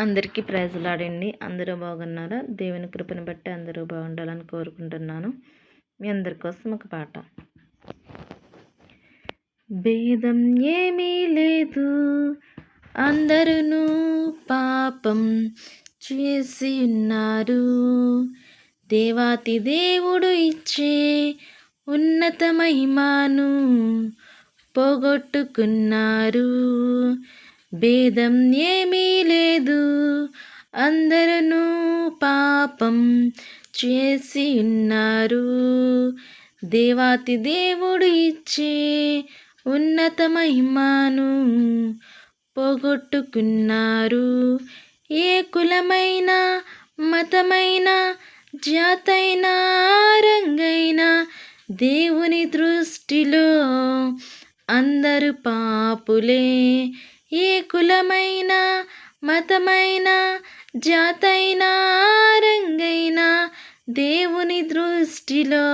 అందరికీ ప్రైజులాడండి. అందరూ బాగున్నారా? దేవుని కృపను బట్టి అందరూ బాగుండాలని కోరుకుంటున్నాను. మీ అందరి కోసం ఒక పాట. భేదం ఏమీ లేదు. అందరూ పాపం చేసి ఉన్నారు. దేవాతి దేవుడు ఇచ్చే ఉన్నత మహిమాను పోగొట్టుకున్నారు. భేదం ఏమీ లేదు. అందరూ పాపం చేసి ఉన్నారు. దేవాతి దేవుడు ఇచ్చే ఉన్నత మహిమాను పోగొట్టుకున్నారు. ఏ కులమైన మతమైన జాతైన రంగైన దేవుని దృష్టిలో అందరు పాపులే. ఏ కులమైనా మతమైన జాతైన రంగైన దేవుని దృష్టిలో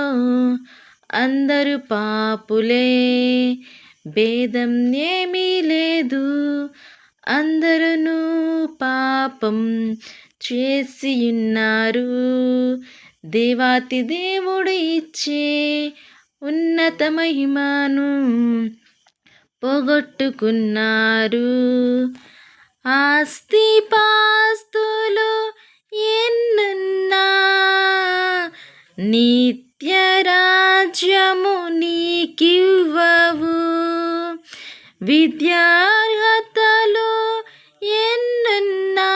అందరు పాపులే. భేదం ఏమీ లేదు. అందరూ పాపం చేసి ఉన్నారు. దేవాతి దేవుడు ఇచ్చే ఉన్నత మహిమను పోగొట్టుకున్నారు. ఆస్తి పాస్తులు ఎన్నున్నా? నిత్య రాజ్యము నీకివ్వవు. విద్యార్హతలు ఎన్నున్నా?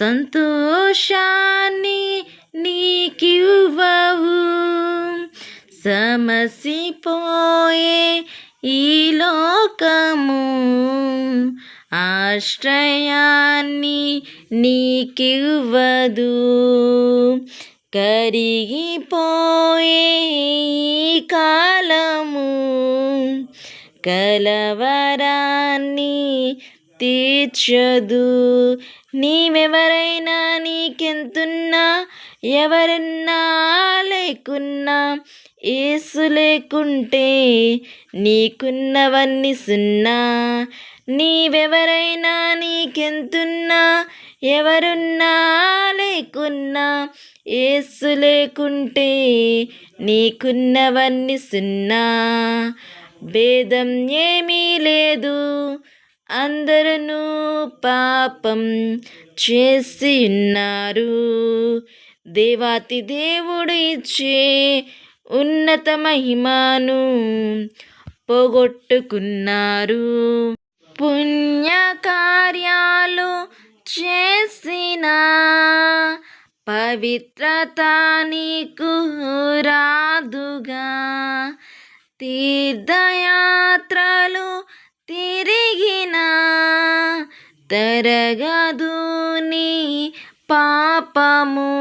సంతోషాన్ని నీకివ్వవు. సమసిపోయే ఈ లోకము ఆశ్రయాన్ని నీకివ్వదు. కరిగిపోయే కాలము కలవరాన్ని తీర్చదు. నీవెవరైనా నీకెంతున్నా ఎవరన్నా లేకున్నా ఏసు లేకుంటే నీకున్నవన్నీ సున్నా. నీవెవరైనా నీకెంతున్నా ఎవరున్నా లేకున్నా ఏసు లేకుంటే నీకున్నవన్నీ సున్నా. భేదం ఏమీ లేదు అందరూ పాపం చేసి ఉన్నారు. దేవాతి దేవుడు ఇచ్చే ఉన్నత మహిమను పోగొట్టుకున్నారు. పుణ్యకార్యాలు చేసిన పవిత్రత నీకు రాదుగా. తీర్థయాత్రలు తిరిగిన తరగదు నీ పాపము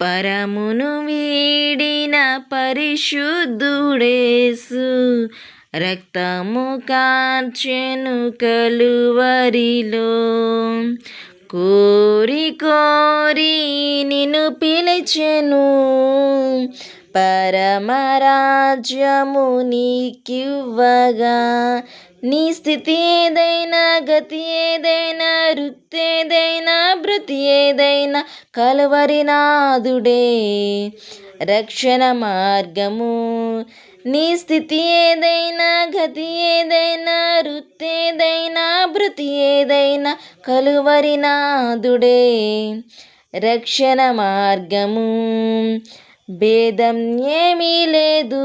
పరమును వీడిన పరిశుద్ధుడేసు. రక్తము కార్చెను కలువరిలో. కోరి కోరి నిన్ను పిలిచెను. పరమరాజ్యము నీకివ్వగా. నీ స్థితి ఏదైనా గతి ఏదైనా వృత్తి ఏదైనా భృతి ఏదైనా కలవరినాథుడే రక్షణ మార్గము. నీ స్థితి ఏదైనా గతి ఏదైనా వృత్తి ఏదైనా భృతి ఏదైనా కలువరినాథుడే రక్షణ మార్గము. భేదం ఏమీ లేదు.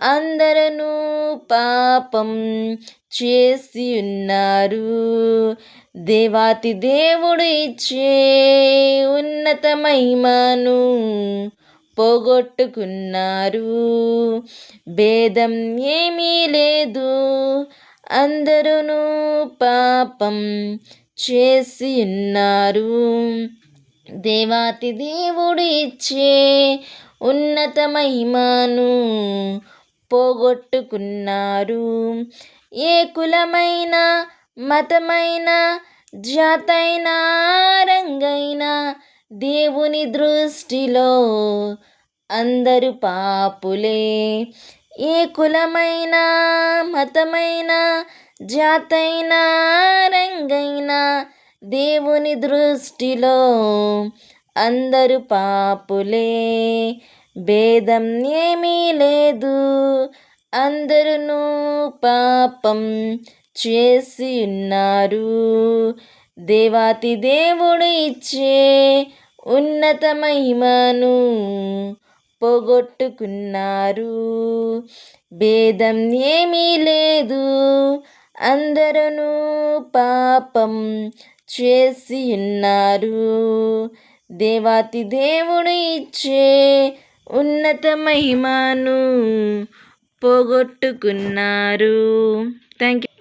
అందరూ పాపం చేసి ఉన్నారు. దేవాతి దేవుడు ఇచ్చే ఉన్నత మహిమను పోగొట్టుకున్నారు. భేదం ఏమీ లేదు. అందరూ పాపం చేసి ఉన్నారు. దేవాతి దేవుడు ఇచ్చే ఉన్నత మహిమను పోగొట్టుకున్నారు. ఏ కులమైన మతమైన జాతైనా రంగైనా దేవుని దృష్టిలో అందరు పాపులే. ఏ కులమైన మతమైన జాతైన రంగైనా దేవుని దృష్టిలో అందరు పాపులే. భేదం ఏమీ లేదు అందరూ పాపం. చేసి ఉన్నారు. దేవాతి దేవుడు ఇచ్చే ఉన్నత మహిమను పోగొట్టుకున్నారు. భేదం ఏమీ లేదు. అందరూ పాపం చేసి ఉన్నారు. దేవాతి దేవుడు ఇచ్చే ఉన్నత మహిమను పోగొట్టుకున్నారు. Thank you